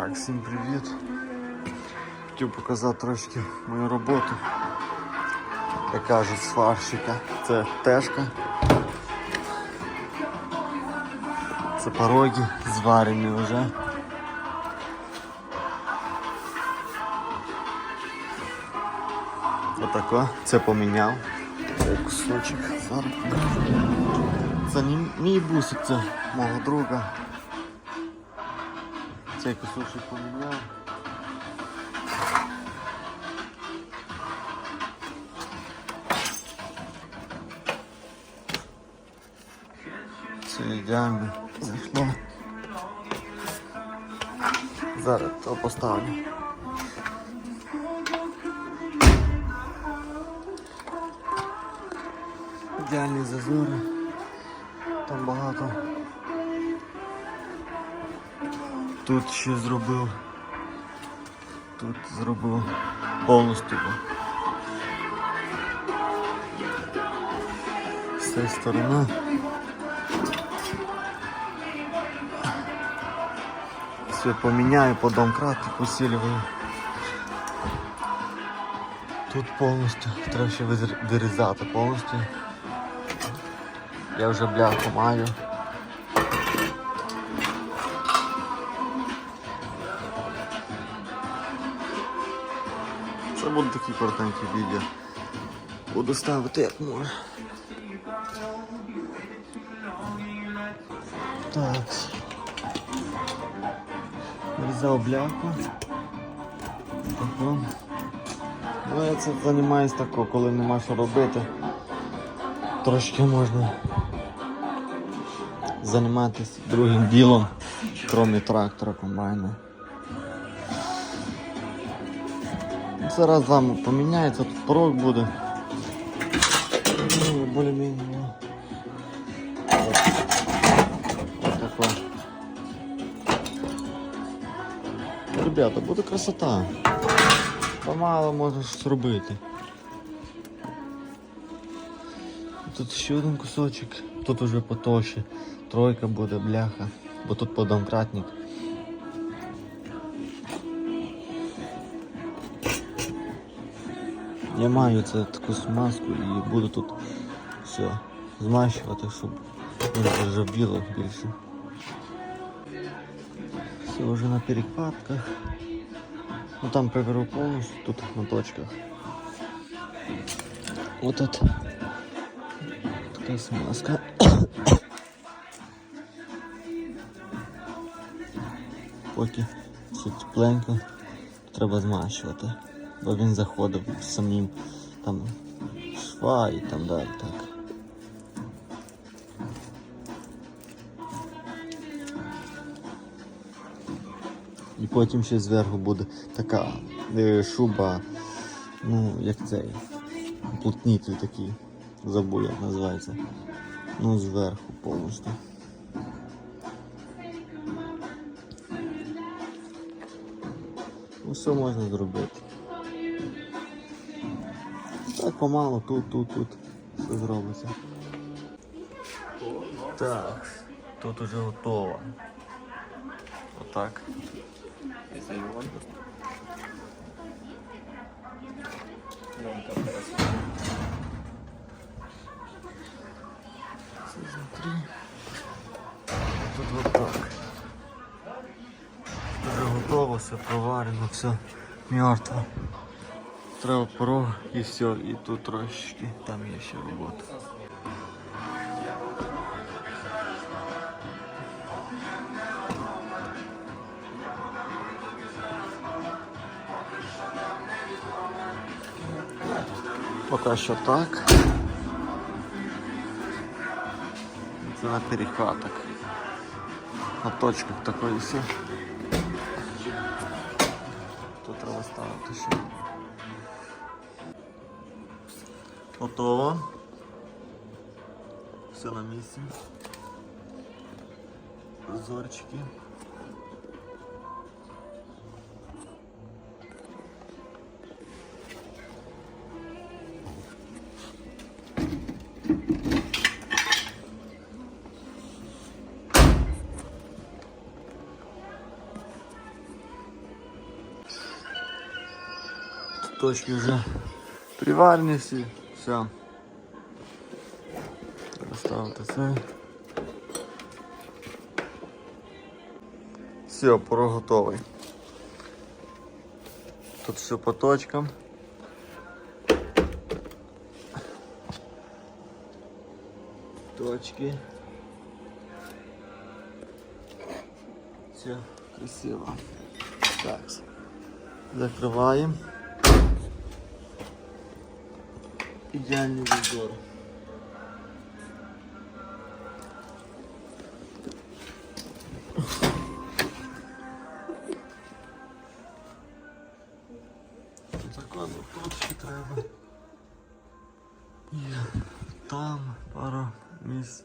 Так, всім привіт. Хотів показати трошки мою роботу. Як кажуть, сварщика. Це тежка. Це пороги зварені вже. Отако. Це поміняв. Це кусочок. Зараз. Це мій бусик, це мого друга. Цей кусочок поміняв. Це ідеально зайшло. Зараз то поставлю. Ідеальні зазори. Там багато. Тут ще зробив. Тут зробив повністю. З цієї сторони. Все поміняю, по домкрат усиливаю. Тут повністю треба ще вирізати повністю. Я вже бляху маю. Це будуть такі коротенькі відео. Буду ставити як можу. Так. Вирізав бляху. Тако. Ну я це займаюся тако, коли нема що робити. Трошки можна займатися другим ділом, крім трактора комбайна. Зараз вам поміняється, тут порог буде. Ну, более-менее. Ребята, буде красота. Помало можна щось робити. Тут ще один кусочок, тут уже потовще. Тройка буде, бляха, бо тут подомкратник. Я маю це таку смазку і буду тут все змащувати, щоб не зажабіло більше. Все вже на перекладках. Ну там приберу повністю, тут на точках. Вот тут така смазка. Поки все тепленько, треба змащувати, бо він заходив самим там шва і там далі так. І потім ще зверху буде така е, шуба, ну як цей, плотнитель такий, забув як називається. Ну зверху повністю. Ну все можна зробити. Так помалу, тут, тут, тут все зробиться. Так, тут уже готово. Отак. Це знутрі. Тут вот так. Вже готово, все проварено, все мертво. Треба порог і все, і тут трошечки, там є ще робота. Поки що так. Це на перехваток. На точках такої все. Тут треба ставити ще. Готово. Все на місці. зорчики. Точки вже приварні всі. Все. Ставити це. Все, порог готовий. Тут все по точкам. Точки. Все красиво. Так. Закриваємо. Ідеальний відбор. Закладу точки треба. Є там пара місць.